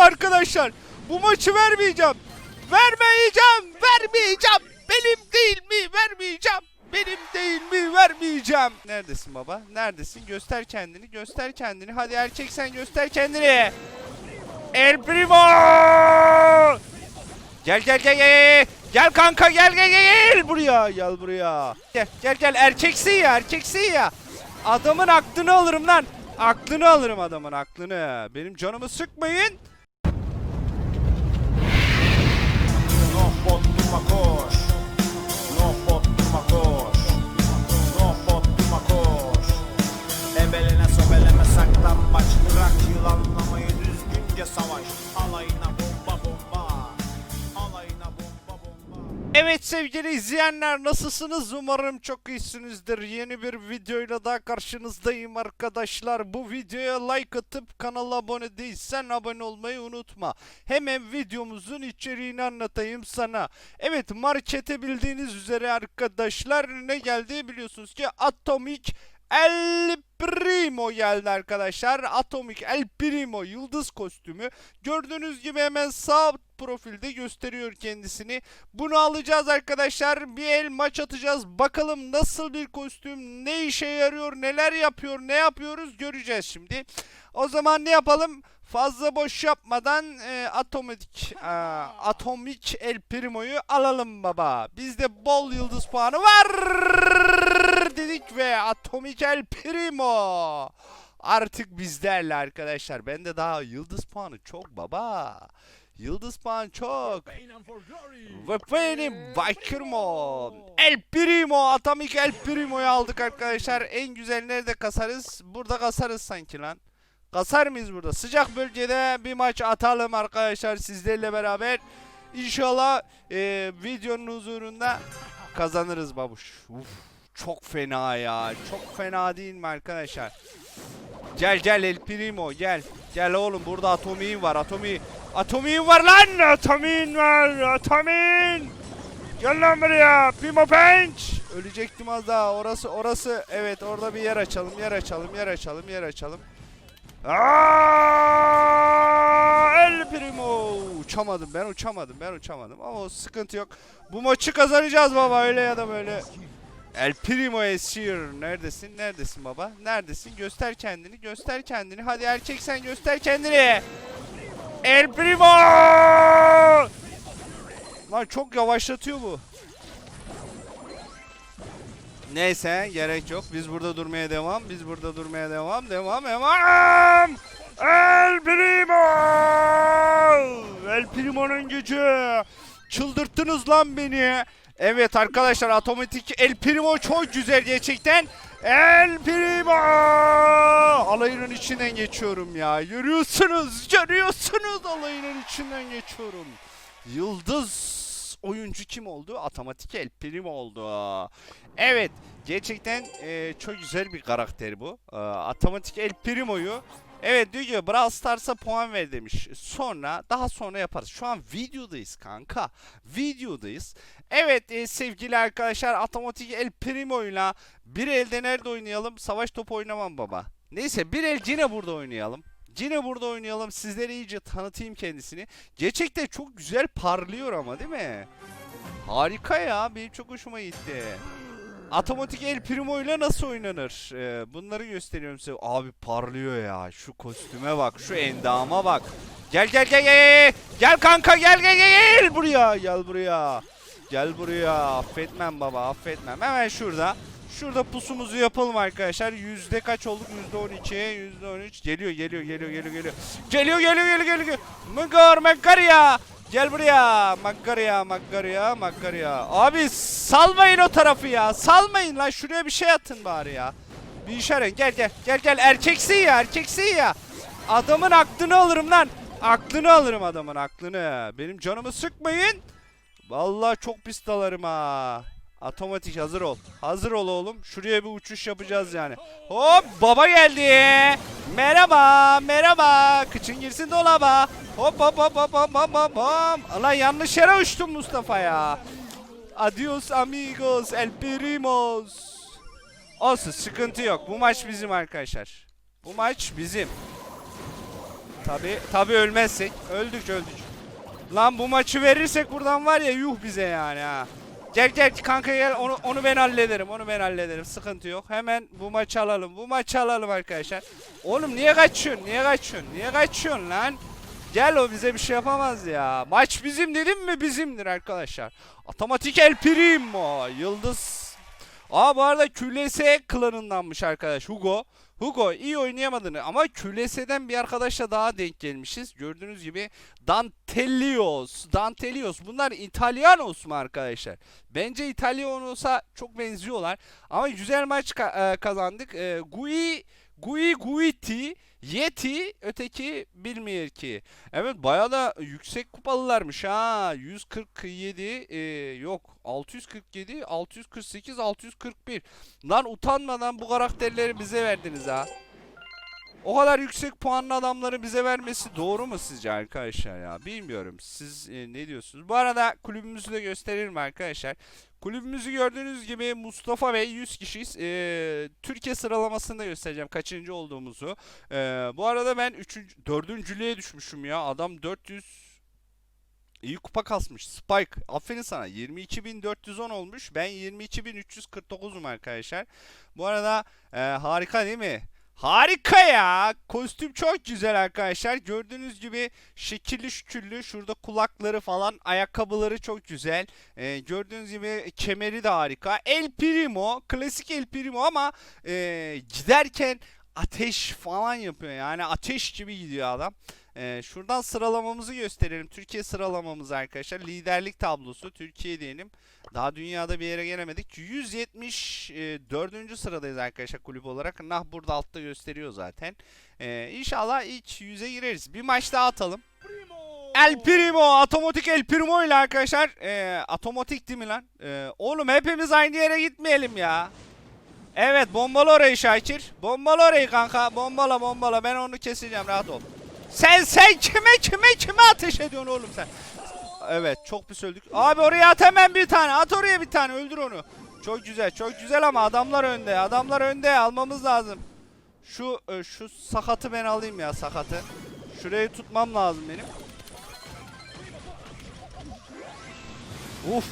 arkadaşlar. Bu maçı vermeyeceğim. Vermeyeceğim. Vermeyeceğim. Benim değil mi? Vermeyeceğim. Benim değil mi? Vermeyeceğim. Neredesin baba? Neredesin? Göster kendini. Göster kendini. Hadi erkek sen göster kendini. El Primo! Gel gel gel gel. Gel kanka gel gel gel buraya. Gel buraya. Gel gel gel erkeksi ya erkeksi ya. Adamın aklını alırım lan. Aklını alırım adamın aklını. Benim canımı sıkmayın. Ebelene sobeleme saklambaç Bırak yılanlamayı düzgünce savaş. Alayına Evet sevgili izleyenler nasılsınız? Umarım çok iyisinizdir. Yeni bir videoyla daha karşınızdayım arkadaşlar. Bu videoya like atıp kanala abone değilsen abone olmayı unutma. Hemen videomuzun içeriğini anlatayım sana. Evet markete bildiğiniz üzere arkadaşlar ne geldi biliyorsunuz ki Atomic El Primo geldi arkadaşlar. Atomic El Primo yıldız kostümü. Gördüğünüz gibi hemen sağ profilde gösteriyor kendisini. Bunu alacağız arkadaşlar. Bir el maç atacağız. Bakalım nasıl bir kostüm, ne işe yarıyor, neler yapıyor, ne yapıyoruz göreceğiz şimdi. O zaman ne yapalım? Fazla boş yapmadan e, Atomic e, Atomic El Primo'yu alalım baba. Bizde bol yıldız puanı var dedik ve Atomic El Primo artık bizlerle arkadaşlar. Bende daha yıldız puanı çok baba. Yıldız puanı çok. Ve benim Vikirmo. El Primo. Atomic El Primo'yu aldık arkadaşlar. En güzel nerede kasarız? Burada kasarız sanki lan. Kasar mıyız burada? Sıcak bölgede bir maç atalım arkadaşlar sizlerle beraber. İnşallah e, videonun huzurunda kazanırız babuş. Uf, çok fena ya. Çok fena değil mi arkadaşlar? Gel gel El Primo gel. Gel oğlum burada Atomi'in var Atomi. Atomi'in var lan Atomi'in var Atomi'in. Gel lan buraya Primo Punch. Ölecektim az daha orası orası evet orada bir yer açalım yer açalım yer açalım yer açalım. Aa, El Primo uçamadım ben uçamadım ben uçamadım ama o sıkıntı yok. Bu maçı kazanacağız baba öyle ya da böyle. El Primo Esir. Neredesin? Neredesin baba? Neredesin? Göster kendini. Göster kendini. Hadi erkek sen göster kendini. El Primo! Lan çok yavaşlatıyor bu. Neyse gerek yok. Biz burada durmaya devam. Biz burada durmaya devam. Devam devam. El Primo! El Primo'nun gücü. Çıldırttınız lan beni. Evet arkadaşlar otomatik El Primo çok güzel gerçekten. El Primo! Alayının içinden geçiyorum ya. Görüyorsunuz, görüyorsunuz alayının içinden geçiyorum. Yıldız oyuncu kim oldu? Otomatik El Primo oldu. Evet, gerçekten e, çok güzel bir karakter bu. E, otomatik El Primo'yu Evet diyor ki Brawl Stars'a puan ver demiş. Sonra daha sonra yaparız. Şu an videodayız kanka. Videodayız. Evet e, sevgili arkadaşlar otomatik El Primo'yla bir elde nerede oynayalım? Savaş topu oynamam baba. Neyse bir el yine burada oynayalım. Yine burada oynayalım. Sizlere iyice tanıtayım kendisini. Gerçekten çok güzel parlıyor ama değil mi? Harika ya. Benim çok hoşuma gitti. Otomatik El Primo ile nasıl oynanır? Ee, bunları gösteriyorum size. Abi parlıyor ya. Şu kostüme bak. Şu endama bak. Gel gel gel gel. Gel kanka gel gel gel. Gel buraya. Gel buraya. Gel buraya. Affetmem baba affetmem. Hemen şurada. Şurada pusumuzu yapalım arkadaşlar. Yüzde kaç olduk? Yüzde on iki, yüzde on üç. Geliyor, geliyor, geliyor, geliyor, geliyor. Geliyor, geliyor, geliyor, geliyor. Mıgar, Makarya. Gel buraya. Makarya, Makarya, Makarya. Abi salmayın o tarafı ya. Salmayın lan. Şuraya bir şey atın bari ya. Bir işaret. Gel gel. Gel gel. Erkeksi ya. Erkeksi ya. Adamın aklını alırım lan. Aklını alırım adamın aklını. Benim canımı sıkmayın. Vallahi çok pis dalarım ha. Otomatik hazır ol. Hazır ol oğlum. Şuraya bir uçuş yapacağız yani. Hop baba geldi. Merhaba merhaba. Kıçın girsin dolaba. Hop hop hop hop hop hop hop. Allah yanlış yere uçtum Mustafa ya. Adios amigos el primos. Olsun sıkıntı yok. Bu maç bizim arkadaşlar. Bu maç bizim. Tabi tabi ölmezsek. Öldük öldük. Lan bu maçı verirsek buradan var ya yuh bize yani ha. Gel gel kanka gel onu onu ben hallederim. Onu ben hallederim. Sıkıntı yok. Hemen bu maçı alalım. Bu maçı alalım arkadaşlar. Oğlum niye kaçıyorsun? Niye kaçıyorsun? Niye kaçıyorsun lan? Gel o bize bir şey yapamaz ya. Maç bizim dedim mi bizimdir arkadaşlar. Otomatik El Primo. Yıldız. Aa bu arada QLS klanındanmış arkadaş Hugo. Hugo iyi oynayamadın ama QLS'den bir arkadaşla daha denk gelmişiz. Gördüğünüz gibi Dantelios. Dantelios. Bunlar İtalyanos mu arkadaşlar? Bence İtalyanos'a çok benziyorlar. Ama güzel maç e, kazandık. E, Gui Gui Guiti Yeti öteki bilmiyor ki. Evet bayağı da yüksek kupalılarmış ha. 147 e, yok 647 648 641. Lan utanmadan bu karakterleri bize verdiniz ha. O kadar yüksek puanlı adamları bize vermesi doğru mu sizce arkadaşlar ya? Bilmiyorum. Siz e, ne diyorsunuz? Bu arada kulübümüzü de gösterelim arkadaşlar. Kulübümüzü gördüğünüz gibi Mustafa Bey 100 kişiyiz. E, Türkiye sıralamasında göstereceğim kaçıncı olduğumuzu. E, bu arada ben 3. 4. düşmüşüm ya. Adam 400 İyi kupa kasmış. Spike. Aferin sana. 22.410 olmuş. Ben 22.349'um arkadaşlar. Bu arada e, harika değil mi? Harika ya. Kostüm çok güzel arkadaşlar. Gördüğünüz gibi şekilli şüküllü. Şurada kulakları falan. Ayakkabıları çok güzel. E, gördüğünüz gibi kemeri de harika. El Primo. Klasik El Primo ama e, giderken ateş falan yapıyor. Yani ateş gibi gidiyor adam. Ee, şuradan sıralamamızı gösterelim. Türkiye sıralamamız arkadaşlar. Liderlik tablosu. Türkiye diyelim. Daha dünyada bir yere gelemedik. 174. sıradayız arkadaşlar kulüp olarak. Nah burada altta gösteriyor zaten. Ee, inşallah ilk 100'e gireriz. Bir maç daha atalım. El Primo, otomatik El Primo ile arkadaşlar. Otomatik değil mi lan? Ee, oğlum hepimiz aynı yere gitmeyelim ya. Evet bombala orayı Şakir. Bombala orayı kanka. Bombala bombala. Ben onu keseceğim rahat ol. Sen sen kime kime kime ateş ediyorsun oğlum sen? Evet çok pis öldük. Abi oraya at hemen bir tane. At oraya bir tane öldür onu. Çok güzel çok güzel ama adamlar önde. Adamlar önde almamız lazım. Şu e, şu sakatı ben alayım ya sakatı. Şurayı tutmam lazım benim. Uf.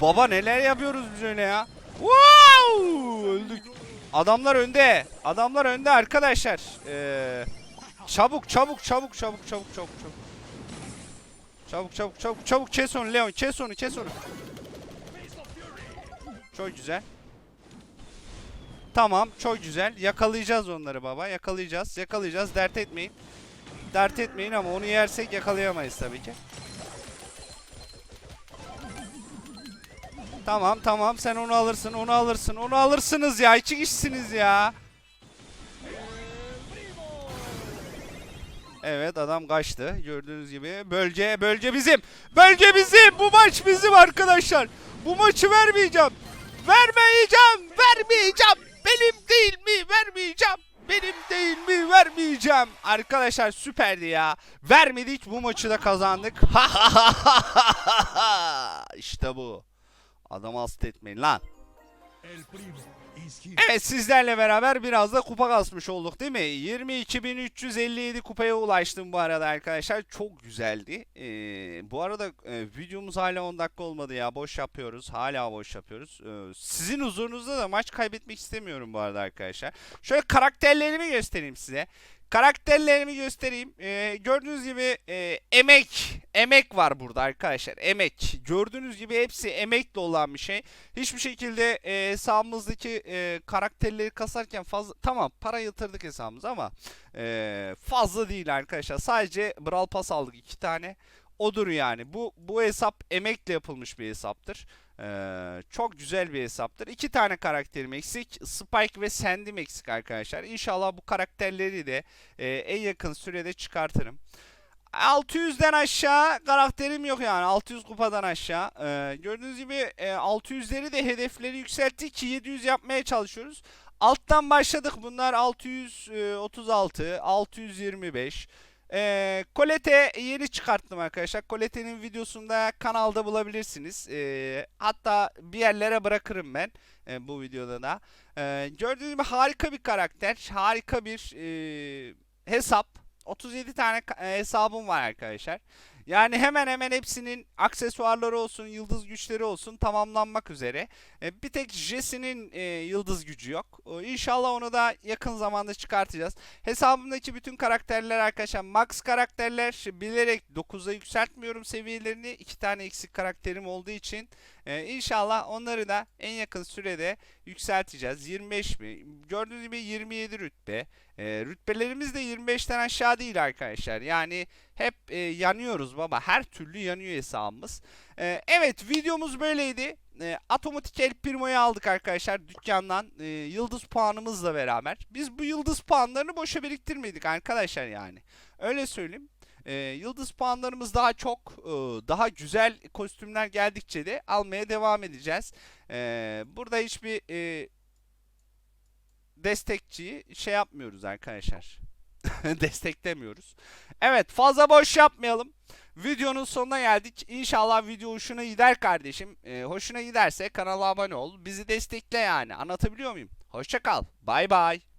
Baba neler yapıyoruz biz öyle ya. Wow! Öldük. Adamlar önde. Adamlar önde arkadaşlar. Eee Çabuk çabuk çabuk çabuk çabuk çabuk çabuk. Çabuk çabuk çabuk çabuk kes onu Leon kes onu kes onu. Çok güzel. Tamam çok güzel. Yakalayacağız onları baba. Yakalayacağız. Yakalayacağız. Dert etmeyin. Dert etmeyin ama onu yersek yakalayamayız tabii ki. Tamam tamam sen onu alırsın onu alırsın onu alırsınız ya iki kişisiniz ya. Evet adam kaçtı. Gördüğünüz gibi bölge bölge bizim. Bölge bizim. Bu maç bizim arkadaşlar. Bu maçı vermeyeceğim. Vermeyeceğim. Vermeyeceğim. Benim değil mi? Vermeyeceğim. Benim değil mi? Vermeyeceğim. Arkadaşlar süperdi ya. Vermedik bu maçı da kazandık. işte bu. Adamı hasta etmeyin lan. Evet sizlerle beraber biraz da kupa kasmış olduk değil mi? 22.357 kupaya ulaştım bu arada arkadaşlar. Çok güzeldi. Ee, bu arada e, videomuz hala 10 dakika olmadı ya. Boş yapıyoruz. Hala boş yapıyoruz. Ee, sizin huzurunuzda da maç kaybetmek istemiyorum bu arada arkadaşlar. Şöyle karakterlerimi göstereyim size. Karakterlerimi göstereyim. Ee, gördüğünüz gibi e, emek, emek var burada arkadaşlar. Emek. Gördüğünüz gibi hepsi emekle olan bir şey. Hiçbir şekilde e, hesabımızdaki e, karakterleri kasarken fazla... Tamam para yatırdık hesabımıza ama e, fazla değil arkadaşlar. Sadece Brawl Pass aldık iki tane. Odur yani. Bu bu hesap emekle yapılmış bir hesaptır. Ee, çok güzel bir hesaptır. İki tane karakterim eksik. Spike ve Sandy'm eksik arkadaşlar. İnşallah bu karakterleri de e, en yakın sürede çıkartırım. 600'den aşağı karakterim yok yani 600 kupadan aşağı. Ee, gördüğünüz gibi e, 600'leri de hedefleri yükselttik ki 700 yapmaya çalışıyoruz. Alttan başladık bunlar 636, 625. Ee, Colette yeni çıkarttım arkadaşlar. Colette'nin videosunda kanalda bulabilirsiniz. Ee, hatta bir yerlere bırakırım ben e, bu videoda da. Ee, gördüğünüz gibi harika bir karakter, harika bir e, hesap. 37 tane e, hesabım var arkadaşlar. Yani hemen hemen hepsinin aksesuarları olsun, yıldız güçleri olsun tamamlanmak üzere. E, bir tek Jesse'nin e, yıldız gücü yok. O, İnşallah onu da yakın zamanda çıkartacağız. Hesabımdaki bütün karakterler arkadaşlar max karakterler. Bilerek 9'a yükseltmiyorum seviyelerini. iki tane eksik karakterim olduğu için. E, inşallah onları da en yakın sürede yükselteceğiz. 25 mi? Gördüğünüz gibi 27 rütbe. E, rütbelerimiz de 25'ten aşağı değil arkadaşlar. Yani hep e, yanıyoruz baba. Her türlü yanıyor hesabımız. E, evet videomuz böyleydi. E, Atomatik El Primo'yu aldık arkadaşlar dükkandan. E, yıldız puanımızla beraber. Biz bu yıldız puanlarını boşa biriktirmedik arkadaşlar yani. Öyle söyleyeyim. E, yıldız puanlarımız daha çok, e, daha güzel kostümler geldikçe de almaya devam edeceğiz. E, burada hiçbir e, destekçiyi şey yapmıyoruz arkadaşlar. Desteklemiyoruz. Evet fazla boş yapmayalım. Videonun sonuna geldik. İnşallah video hoşuna gider kardeşim. Ee, hoşuna giderse kanala abone ol. Bizi destekle yani. Anlatabiliyor muyum? Hoşça kal. Bay bay.